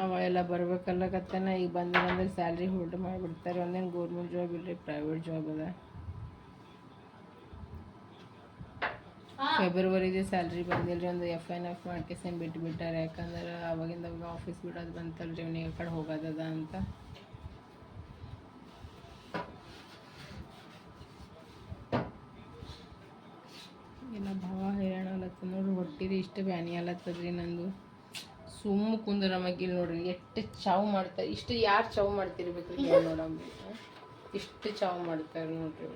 ಅವ ಎಲ್ಲ ಬರ್ಬೇಕಲ್ಲಕತ್ತನ ಈಗ ಬಂದಿರಂದ್ರೆ ಸ್ಯಾಲ್ರಿ ಹೋಲ್ಡ್ ಮಾಡಿಬಿಡ್ತಾರೆ. ಒಂದೇನು ಗೌರ್ಮೆಂಟ್ ಜಾಬ್ ಇಲ್ಲರಿ ಪ್ರೈವೇಟ್ ಜಾಬ್ ಅದ. ಫೆಬ್ರವರಿದು ಸ್ಯಾಲ್ರಿ ರೀ ಒಂದು ಎಫ್ ಎನ್ ಎಫ್ ಮಾಡ್ಕೇಸೇನು ಬಿಟ್ಟು ಬಿಟ್ಟಾರೆ. ಯಾಕಂದ್ರೆ ಅವಾಗಿಂದ ಅವಾಗ ಆಫೀಸ್ ಬಿಡೋದು ಬಂತಲ್ರಿ. ಅವ್ನಿಗೆ ಆ ಕಡೆ ಹೋಗೋದದ ಅಂತ. ಇಲ್ಲ ಭಾವ ಹೈರಾಣ ಅಲತ್ತದ ನೋಡ್ರಿ. ಹೊಟ್ಟಿರಿ ಇಷ್ಟು ಬ್ಯಾನಿ ಅಲತ್ತದ್ರಿ ನಂದು. ಸುಮ್ಮ ಕುಂದ್ರ ಮಗಿಲ್ ನೋಡ್ರಿ, ಎಷ್ಟು ಚಾವ್ ಮಾಡ್ತಾರೆ ಇಷ್ಟು ಯಾರು ಚಾವ್ ಮಾಡ್ತಿರ್ಬೇಕು ನೋಡಮ್ಮ ಇಷ್ಟು ಚಾವ್ ಮಾಡ್ತಾರೆ ನೋಡ್ರಿ.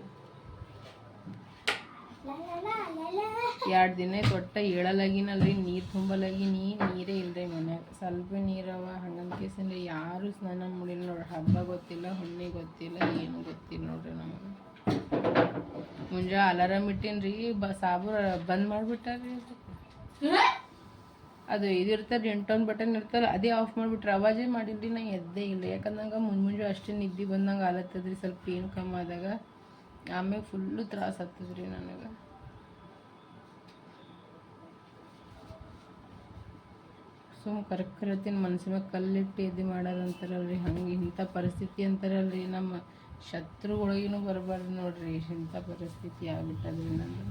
ಎರಡು ದಿನ ತೊಟ್ಟ ಏಳಲಾಗಿನಲ್ರಿ, ನೀರು ತುಂಬಲಾಗಿನಿ ನೀರೇ ಇಲ್ರಿ ಮನ್ಯಾಗ. ಸ್ವಲ್ಪ ನೀರವ ಹಣ್ಣಿನ ಕೇಸಂದ್ರೆ ಯಾರು ಸ್ನಾನ ಮಾಡಿಲ್ಲ ನೋಡ್ರಿ, ಹಬ್ಬ ಗೊತ್ತಿಲ್ಲ ಹುಣ್ಣಿ ಗೊತ್ತಿಲ್ಲ, ಏನು ಗೊತ್ತಿಲ್ಲ ನೋಡ್ರಿ ನಮಗೆ. ಮುಂಜಾ ಅಲಾರಾಮ್ ಇಟ್ಟೀನಿ ಬ ಸಾಬು ಬಂದ್ ಮಾಡಿಬಿಟ್ಟಾರ್ರಿ ಅದು ಇದು ಇರ್ತದೆ ರಿಂಟೋನ್ ಬಟನ್ ಇರ್ತಲ್ಲ ಅದೇ ಆಫ್ ಮಾಡಿಬಿಟ್ರೆ ಅವಾಜೇ ಮಾಡಿದ್ರಿ ನಾ ಎದ್ದೇ ಇಲ್ಲ. ಯಾಕಂದ್ರೆ ನಂಗೆ ಮುಂಜೆ ಮುಂಜು ಅಷ್ಟೇ ನಿದ್ದೆ ಬಂದಂಗೆ ಆಲತ್ತದ್ರಿ, ಸ್ವಲ್ಪ ಏನು ಕಮ್ಮಿ ಆದಾಗ. ಆಮೇಲೆ ಫುಲ್ಲು ತ್ರಾಸ ಆಗ್ತದ್ರಿ ನನಗೆ. ಸುಮ್ ಕರ್ಕರತ್ತಿನ ಮನಸ್ಸಿನ ಕಲ್ಲಿಟ್ಟು ಇದು ಮಾಡೋದಂತಾರಲ್ರಿ ಹಂಗೆ ಇಂಥ ಪರಿಸ್ಥಿತಿ ಅಂತಾರಲ್ರಿ. ನಮ್ಮ ಶತ್ರುಗಳಿಗೂ ಬರಬಾರ್ದು ನೋಡ್ರಿ, ಇಂಥ ಪರಿಸ್ಥಿತಿ ಆಗ್ಬಿಟ್ಟದ್ರಿ ನಂದು.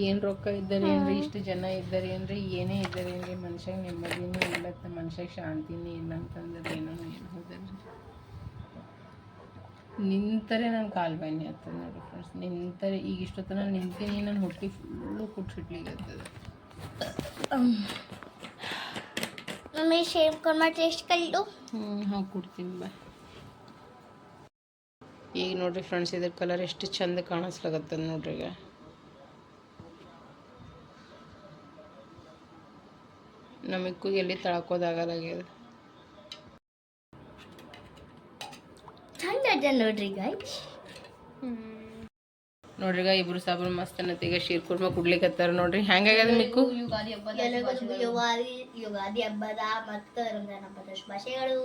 ಏನು ರೊಕ್ಕ ಇದ್ದಾರೆ ಏನ್ರಿ? ಇಷ್ಟು ಜನ ಇದ್ದಾರೆ ಏನ್ರಿ? ಏನೇ ಇದ್ದಾರೆ ಏನ್ರಿ? ಮನುಷ್ಯಾಗ ನೆಮ್ಮದಿನೂ ಇಲ್ಲ ಮನುಷ್ಯಾಗ ಶಾಂತಿನೂ ಇಲ್ಲ ಅಂತಂದ್ರೆ ಏನೋ ಏನು ಹೋದ್ರಿ ನಿಂತರೆ ನಾನು ಕಾಲು ಬಾಯಿನಿ ಆಗ್ತದೆ ನೋಡಿ ಫ್ರೆಂಡ್ಸ್ ನಿಂತರೆ ಈಗ ಇಷ್ಟೊತ್ತನ ನಿಂತೀನಿ ನಾನು ಹೊಟ್ಟೆ ಫುಲ್ಲು ಕುಟ್ಸಿಟ್ಲಿಗೆ ಆಗ್ತದೆ ಮಮ್ಮಿ ಶೇವ್ ಎಷ್ಟು ಕಲ್ಲು ಹ್ಞೂ ಹಾಂ ಕೊಡ್ತೀನಿ ಬಾ ಈಗ ನೋಡ್ರಿ ಫ್ರೆಂಡ್ಸ್ ಇದ್ರ ಕಲರ್ ಎಷ್ಟು ಚಂದ ಕಾಣಿಸ್ಲಾಗತ್ತದ ನೋಡ್ರಿ ಈಗ. ನಮಗೂ ಎಲ್ಲಿ ತಳ್ಕೋದಾಗಲಾಗ್ಯದ ಚಂದ ನೋಡ್ರಿ ಗಾಯ್ಸ್ ನೋಡ್ರಿ ಈಗ ಇಬ್ರು ಸಾಬ್ರು ಮಸ್ತ್ ಅನ್ನತ್ತೀಗ ಶೀರ್ ಕುರ್ಮ ಕುಡ್ಲಿಕತ್ತಾರ ನೋಡ್ರಿ. ಹೆಂಗಾಗ್ಯದ ಮಿಕ್ಕು? ಯುಗಾದಿ ಯುಗಾದಿ ಹಬ್ಬದ ಮತ್ತು ರಂಜಾನ್ ಹಬ್ಬದ ಶುಭಾಶಯಗಳು.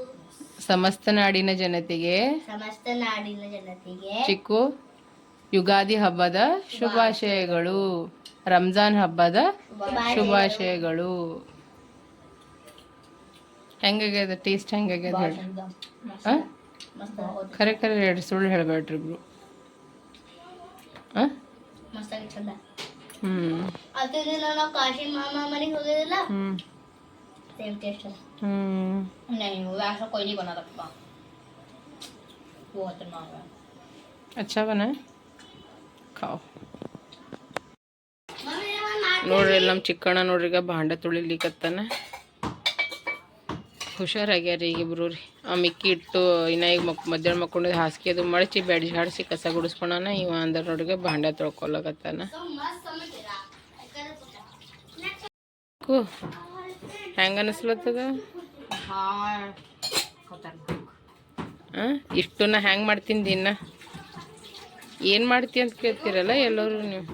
ಸಮಸ್ತ ನಾಡಿನ ಜನತೆಗೆ ಸಮಸ್ತ ನಾಡಿನ ಜನತೆಗೆ ಚಿಕ್ಕು ಯುಗಾದಿ ಹಬ್ಬದ ಶುಭಾಶಯಗಳು. ರಂಜಾನ್ ಹಬ್ಬದ ಶುಭಾಶಯಗಳು. ಹೆಂಗಾಗ್ಯದ ಟೇಸ್ಟ್ ಹೆಂಗಾಗ್ಯದ ಹೇಳ್ರಿ ಆ? ಮಸ್ತ್ ಖರೆ ಖರೆ ಹೇಳ್ರಿ ಸುಳ್ಳು ಹೇಳ್ಬೇಡ್ರಿ ಇಬ್ರು ಆ? ಮಸ್ತಾಗಿ ಚಂದ ಹ್ಮ್ ಅದಕ್ಕೆ ನಾವು ಕಾಶಿ ಮಾಮ ಮನೆಗೆ ಹೋಗಿದಿಲ್ಲ ಹ್ಮ್ ಸೇಮ್ ಟೇಸ್ಟ್ ಅದ ಹ್ಮ್ नहीं वो ऐसा कोई नहीं बना सकता वो इतना है अच्छा बना है? खाओ ನೋಡ್ರಿ ಇಲ್ಲಿ ನಮ್ಮ ಚಿಕ್ಕಣ್ಣ ನೋಡ್ರಿ ಈಗ ಭಾಂಡೆ ತೊಳಿಲಿಕತ್ತಾನ ಹುಷಾರಾಗ್ಯಾರ ಈಗ ಇಬ್ರು ರೀ ಆ ಮಿಕ್ಕಿ ಇಟ್ಟು, ಇನ್ನ ಈಗ ಮಕ್, ಮಧ್ಯಾಹ್ನ ಮಕ್ಕೊಂಡು ಹಾಸಿಗೆ ಅದು ಮಡಚಿ ಬ್ಯಾಡಿ ಹಾಡಿಸಿ ಕಸ ಗುಡಿಸ್ಕೊಳನ ಇವ ಅಂದ್ರ ನೋಡಿಗೆ ಭಾಂಡೆ ತೊಳ್ಕೊಳಕತ್ತಾನ ಹೆಂಗ ಅನಿಸ್ಲತ್ತದ? ಇಷ್ಟು ನಾ ಮಾಡ್ತೀನಿ ದಿನ? ಏನು ಮಾಡ್ತಿ ಅಂತ ಕೇಳ್ತೀರಲ್ಲ ಎಲ್ಲರೂ ನೀವು?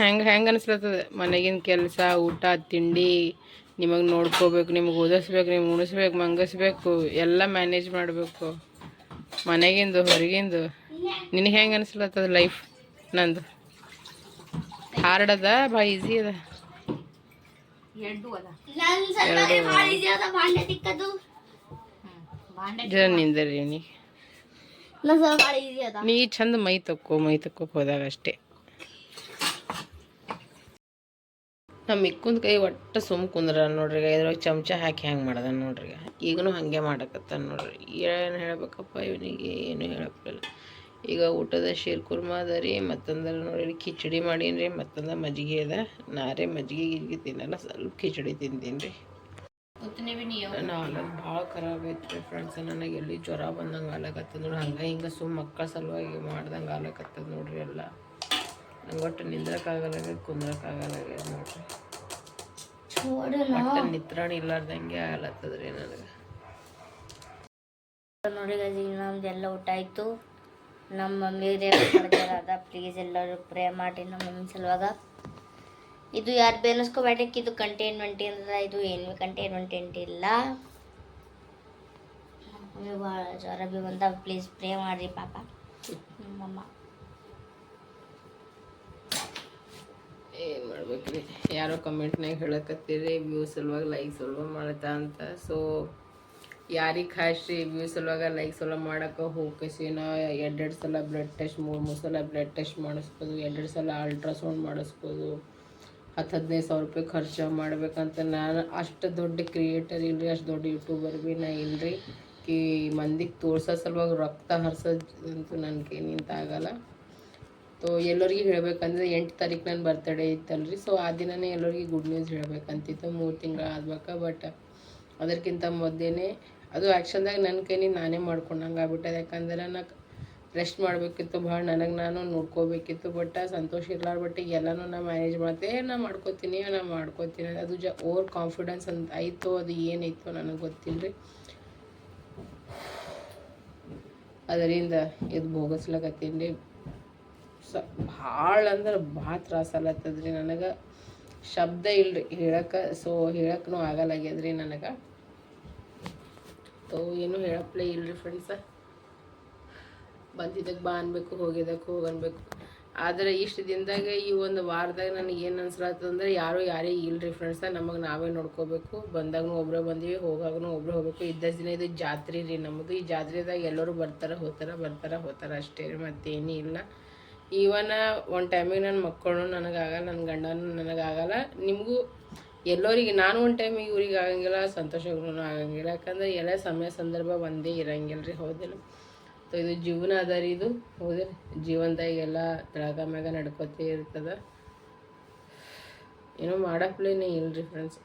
ಹೆಂಗೆ ಹೆಂಗೆ ಅನಿಸ್ಲತ್ತದ? ಮನೆಗಿನ ಕೆಲಸ, ಊಟ, ತಿಂಡಿ ನಿಮಗೆ ನೋಡ್ಕೋಬೇಕು ನಿಮಗೆ ಓದಿಸ್ಬೇಕು ನಿಮ್ಗೆ ಉಣಿಸ್ಬೇಕು ಮಂಗಿಸ್ಬೇಕು ಎಲ್ಲ ಮ್ಯಾನೇಜ್ ಮಾಡಬೇಕು. ಮನೆಗಿಂದು ಹೊರಗಿಂದು. ನಿನಗೆ ಹೆಂಗೆ ಅನಿಸ್ಲತ್ತದ ಲೈಫ್ ನಂದು? ಹಾರ್ಡ್ ಅದ. ಭಾಳ ಈಸಿ ಅದ ಜರ ನಿಂದರಿ ನೀ ಚಂದ ಮೈ ತಕ್ಕೋ ಮೈ ತಕ್ಕೋಕ್ ಹೋದಾಗ ಅಷ್ಟೇ. ನಮ್ಮ ಮಿಕ್ಕುಂದ ಕೈ ಒಟ್ಟು ಸುಮ್ ಕುಂದ್ರ ನೋಡ್ರಿ ಇದ್ರಾಗ ಚಮಚ ಹಾಕಿ ಹ್ಯಾಂಗೆ ಮಾಡ್ದ ನೋಡ್ರಿ. ಈಗನೂ ಹಾಗೆ ಮಾಡಕತ್ತಾನ ನೋಡ್ರಿ. ಏನು ಹೇಳ್ಬೇಕಪ್ಪ ಇವನಿಗೆ, ಏನು ಹೇಳಪ್ಪಿಲ್ಲ ಈಗ ಊಟದ ಶೀರ್ ಕುರ್ಮ ಅದ ರೀ, ಮತ್ತಂದ್ರೆ ನೋಡ್ರಿ ಕಿಚಡಿ ಮಾಡೀನಿ ರೀ, ಮತ್ತಂದ್ರೆ ಮಜ್ಜಿಗೆ ಅದ. ನಾರೇ ಮಜ್ಜಿಗೆ ಗಿಜ್ಗೆ ತಿನ್ನಲ್ಲ, ಸ್ವಲ್ಪ ಕಿಚಡಿ ತಿಂತೀನಿ ರೀ. ನಾನು ಭಾಳ ಖರಾಬ್ ಐತ್ರಿ ಫ್ರೆಂಡ್ಸ್ ನನಗೆ ಎಲ್ಲಿ ಜ್ವರ ಬಂದಂಗೆ ಆಲಕತ್ತದ ನೋಡಿ. ಹಂಗೆ ಹಿಂಗೆ ಸುಮ್ಮ ಮಕ್ಕಳ ಸಲುವಾಗಿ ಮಾಡ್ದಂಗೆ ಆಲಕತ್ತದ ನೋಡ್ರಿ ಎಲ್ಲ. ನಂಗೆ ಒಟ್ಟು ನಿಂದ್ರಕ್ಕಾಗಲ್ಲ ಕುಂದ್ರಕ್ಕಾಗಲ್ಲ ನೋಡ್ರಿ. ಒಟ್ಟು ನಿತ್ರಾಣಿ ಇಲ್ಲಾರ್ದಂಗೆ ಆಗಲತ್ತದ್ರಿ ನನಗೆ. ನೋಡಿ ಈಗ ನಮ್ದೆಲ್ಲ ಊಟ ಆಯ್ತು. ನಮ್ಮ ಮಮ್ಮಿ ಅದ ಪ್ಲೀಸ್ ಎಲ್ಲರೂ ಪ್ರೇ ಮಾಡಿ ನಮ್ಮ ಮಮ್ಮಿ ಸಲುವಾಗ. ಇದು ಯಾರು ಬೇನಸ್ಕೋಬೇಡಕ್ಕೆ ಇದು ಕಂಟೈನ್ಮೆಂಟ್ ಅಂತ ಇದು ಏನು ಕಂಟೈನ್ಮೆಂಟ್ ಇಲ್ಲ. ಭಾಳ ಜ್ವರ ಬಿ ಬಂದ ಪ್ಲೀಸ್ ಪ್ರೇ ಮಾಡ್ರಿ ಪಾಪ. ನಮ್ಮಮ್ಮ ಏನು ಮಾಡ್ಬೇಕ್ರಿ? ಯಾರೋ ಕಮೆಂಟ್ನಾಗ ಹೇಳಕತ್ತೀರಿ ವ್ಯೂ ಸಲುವಾಗಿ ಲೈಕ್ ಸಲುವಾಗಿ ಮಾಡತ್ತಾ ಅಂತ. ಸೊ ಯಾರಿಗೆ ಖಾಸ್ರಿ ವ್ಯೂ ಸಲುವಾಗ ಲೈಕ್ ಸಲ ಮಾಡೋಕೆ ಹೋಗಿಸಿ ನಾ ಎರಡೆರಡು ಸಲ ಬ್ಲಡ್ ಟೆಸ್ಟ್ ಮೂರು ಮೂರು ಸಲ ಬ್ಲಡ್ ಟೆಸ್ಟ್ ಮಾಡಿಸ್ಬೋದು, ಎರಡೆರಡು ಸಲ ಅಲ್ಟ್ರಾಸೌಂಡ್ ಮಾಡಿಸ್ಬೋದು, ಹತ್ತು ಹದಿನೈದು ಸಾವಿರ ರೂಪಾಯಿ ಖರ್ಚು ಮಾಡ್ಬೇಕಂತ ನಾನು ಅಷ್ಟು ದೊಡ್ಡ ಕ್ರಿಯೇಟರ್ ಇಲ್ರಿ, ಅಷ್ಟು ದೊಡ್ಡ ಯೂಟ್ಯೂಬರ್ ಭೀ ನಾ ಇಲ್ರಿ. ಕಿ ಮಂದಿಗೆ ತೋರ್ಸೋ ಸಲುವಾಗಿ ರಕ್ತ ಹರ್ಸೋದಂತೂ ನನಗೆ ಕೈನಿಂದ ಆಗಲ್ಲ. ತೋ ಎಲ್ಲರಿಗೂ ಹೇಳಬೇಕಂದ್ರೆ ಎಂಟು ತಾರೀಕು ನನ್ನ ಬರ್ತಡೇ ಇತ್ತಲ್ರಿ. ಸೊ ಆ ದಿನನೇ ಎಲ್ಲರಿಗೆ ಗುಡ್ ನ್ಯೂಸ್ ಹೇಳಬೇಕಂತಿತ್ತು. ಮೂರು ತಿಂಗಳು ಆದ್ಬೇಕ ಬಟ್ ಅದಕ್ಕಿಂತ ಮೊದಲೇ ಅದು ಆ್ಯಕ್ಷನ್ದಾಗ ನನ್ನ ಕೈನಿ ನಾನೇ ಮಾಡ್ಕೊಂಡಂಗೆ ಆಗ್ಬಿಟ್ಟದೆ ಯಾಕಂದ್ರೆ ನಾ ರೆಸ್ಟ್ ಮಾಡಬೇಕಿತ್ತು, ಭಾಳ ನನಗೆ ನಾನು ನೋಡ್ಕೋಬೇಕಿತ್ತು ಬಟ್ ಸಂತೋಷ ಇರ್ಲಾರ ಬಟ್ ಎಲ್ಲನೂ ನಾ ಮ್ಯಾನೇಜ್ ಮಾಡ್ತೆ. ನಾ ಮಾಡ್ಕೋತೀನಿ ನಾ ಮಾಡ್ಕೋತೀನಿ. ಅದು ಜ ಓವರ್ ಕಾನ್ಫಿಡೆನ್ಸ್ ಅಂತ ಆಯಿತು, ಅದು ಏನೈತೋ ನನಗೆ ಗೊತ್ತಿಲ್ಲ ರೀ ಅದರಿಂದ ಇದು ಭೋಗಿಸ್ಲಕತ್ತೀನಿ. ರೀ ಸ ಭಾಳ ಅಂದ್ರೆ ಭಾಳ ತ್ರಾಸ ಆಗ್ಲತ್ತದ್ರಿ ನನಗೆ. ಶಬ್ದ ಇಲ್ರಿ ಹೇಳಕ್ಕೆ ಸೊ ಹೇಳಕ್ಕೂ ಆಗಲ್ಲಾಗ್ಯದ್ರಿ ನನಗೆ. ತೋ ಏನು ಹೇಳಪ್ಲೇ ಇಲ್ರಿ ಫ್ರೆಂಡ್ಸ ಬಂದಿದ್ದಕ್ಕೆ ಬಾ ಅನ್ಬೇಕು ಹೋಗಿದ್ದಕ್ಕೆ ಹೋಗನ್ಬೇಕು ಆದರೆ ಇಷ್ಟು ದಿನದಾಗ ಈ ಒಂದು ವಾರದಾಗ ನನಗೆ ಏನು ಅನ್ಸ್ಲತ್ತಂದ್ರೆ ಯಾರು ಯಾರೇ ಇಲ್ರಿ ಫ್ರೆಂಡ್ಸ ನಮಗೆ ನಾವೇ ನೋಡ್ಕೋಬೇಕು. ಬಂದಾಗೂ ಒಬ್ಬರೇ ಬಂದೀವಿ ಹೋಗಾಗೂ ಒಬ್ಬರೇ ಹೋಗಬೇಕು. ಇದ್ದಷ್ಟು ದಿನ ಇದು ಜಾತ್ರೆ ರೀ ನಮ್ಮದು ಈ ಜಾತ್ರೆದಾಗ ಎಲ್ಲರೂ ಬರ್ತಾರೆ ಹೋಗ್ತಾರೆ ಬರ್ತಾರೆ ಹೋಗ್ತಾರೆ ಅಷ್ಟೇ ರೀ ಮತ್ತೇನೂ ಇಲ್ಲ. ಇವನ ಒಂದು ಟೈಮಿಗೆ ನನ್ನ ಮಕ್ಕಳು ನನಗಾಗಲ್ಲ ನನ್ನ ನನಗೆ ನನಗಾಗಲ್ಲ. ನಿಮಗೂ ಎಲ್ಲರಿಗೆ, ನಾನು ಒಂದು ಟೈಮಿಗೆ ಇವ್ರಿಗೆ ಆಗಂಗಿಲ್ಲ ಸಂತೋಷಗಳು ಆಗಂಗಿಲ್ಲ. ಯಾಕಂದ್ರೆ ಎಲ್ಲ ಸಮಯ ಸಂದರ್ಭ ಒಂದೇ ಇರಂಗಿಲ್ಲ ರೀ ಹೌದಿಲ್ಲ? ಸೊ ಇದು ಜೀವನ ಅದ ರೀ ಇದು ಹೌದ್ರಿ ಜೀವನದಾಗೆಲ್ಲ ಮ್ಯಾಗ ನಡ್ಕೋತೇ ಇರ್ತದ. ಏನೋ ಇಲ್ಲ ರೀ ಫ್ರೆಂಡ್ಸ್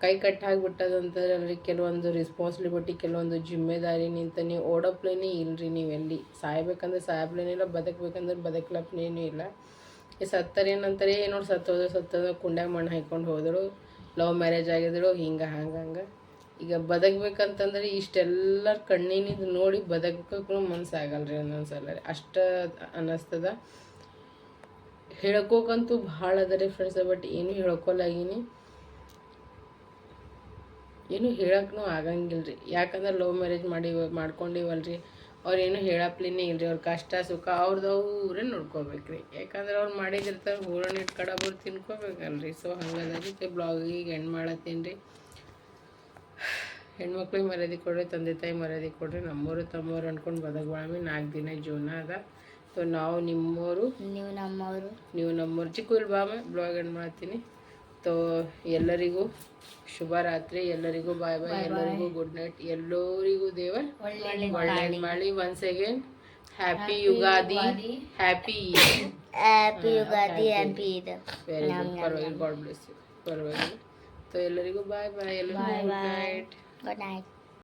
ಕೈ ಕಟ್ ಆಗಿಬಿಟ್ಟದಂತಂದ್ರೆ ಅಲ್ಲಿ ಕೆಲವೊಂದು ರೆಸ್ಪಾನ್ಸಿಬಿಲಿಟಿ ಕೆಲವೊಂದು ಜಿಮ್ಮೆದಾರಿ ನಿಂತ ನೀವು ಓಡೋಪ್ಲೇನೇ ಇಲ್ರಿ ನೀವೆಲ್ಲಿ ಸಾಯ್ಬೇಕಂದ್ರೆ ಸಾಯಪ್ಲೇನೇ ಇಲ್ಲ, ಬದುಕ್ಬೇಕಂದ್ರೆ ಬದುಕ್ಲಪ್ಲೇನೂ ಇಲ್ಲ. ಈ ಸತ್ತರ್ ಏನಂತಾರೆ ಏನೋ ಸತ್ತೋದ್ರು ಸತ್ತೋದ್ರು, ಕುಂಡ್ಯಾಗ ಮಣ್ಣು ಹಾಕ್ಕೊಂಡು ಹೋದರು ಲವ್ ಮ್ಯಾರೇಜ್ ಆಗಿದ್ರು, ಹಿಂಗೆ, ಹಂಗೆ ಈಗ ಬದುಕ್ಬೇಕಂತಂದ್ರೆ ಇಷ್ಟೆಲ್ಲ ಕಣ್ಣಿನಿಂದ ನೋಡಿ ಬದುಕಕ್ಕೂ ಮನಸ್ಸಾಗಲ್ರಿ ಒಂದೊಂದ್ಸಲ. ಅಷ್ಟು ಅನ್ನಿಸ್ತದ ಹೇಳ್ಕೋಕಂತೂ ಭಾಳ ಅದ ರೀ ಫ್ರೆಂಡ್ಸ್ ಬಟ್ ಏನು ಹೇಳ್ಕೊಲಾಗೀನಿ ಏನು ಹೇಳಕ್ಕೂ ಆಗಂಗಿಲ್ಲ ರೀ ಯಾಕಂದ್ರೆ ಲವ್ ಮ್ಯಾರೇಜ್ ಮಾಡಿ ಮಾಡ್ಕೊಂಡಿವಲ್ರಿ. ಅವ್ರು ಏನು ಹೇಳಪ್ಲಿನೇ ಇಲ್ರಿ. ಅವ್ರ ಕಷ್ಟ ಸುಖ ಅವ್ರದ್ದು ಅವರೇ ನೋಡ್ಕೋಬೇಕ್ರಿ. ಯಾಕಂದ್ರೆ ಅವ್ರು ಮಾಡಿದಿರ್ತಾರೆ ಹೂರಣ ಇಟ್ಟು ಕಡಬರು ತಿನ್ಕೋಬೇಕಲ್ರಿ. ಸೊ ಹಾಗಾಗಿ ಬ್ಲಾಗಿಗೆ ಹೆಣ್ಣು ಮಾಡತ್ತೀನಿ ರೀ ಹೆಣ್ಮಕ್ಳಿಗೆ ಮರ್ಯಾದೆ ಕೊಡ್ರಿ ತಂದೆ ತಾಯಿ ಮರ್ಯಾದೆ ಕೊಡ್ರಿ. ನಮ್ಮವರು ತಮ್ಮವ್ರು ಅಂದ್ಕೊಂಡು ಬದಗ್ಬಾಳಮಿ ನಾಲ್ಕು ದಿನ ಜೀವನ ಅದ. ಸೊ ನಾವು ನಿಮ್ಮವರು ನೀವು ನಮ್ಮವರು ನೀವು ನಮ್ಮೂರು. ಚಿಕ್ಕ ಬಾಮ ಬ್ಲಾಗ್ ಎಂಡ್ ಮಾಡ್ತೀನಿ. ತೋ ಎಲ್ಲರಿಗೂ ಶುಭ ರಾತ್ರಿ ಎಲ್ಲರಿಗೂ ಬಾಯ್ ಬಾಯ್ ಎಲ್ಲರಿಗೂ ಗುಡ್ ನೈಟ್ ಎಲ್ಲರಿಗೂ ದೇವರ್ ಒಳ್ಳೆ ಮಾಡಿ once again happy Ugadi happy happy Ugadi happy ಇದು ವೆರಿ ಗುಡ್ ಪರವಾಗಿಲ್ಲ ಗಾಡ್ ಬ್ಲೆಸ್ ಯು ಪರವಾಗಿಲ್ಲ ಸೊ ಎಲ್ಲರಿಗೂ ಬಾಯ್ ಬಾಯ್ ಎಲ್ಲರಿಗೂ ಗುಡ್ ನೈಟ್ ಗುಡ್ ನೈಟ್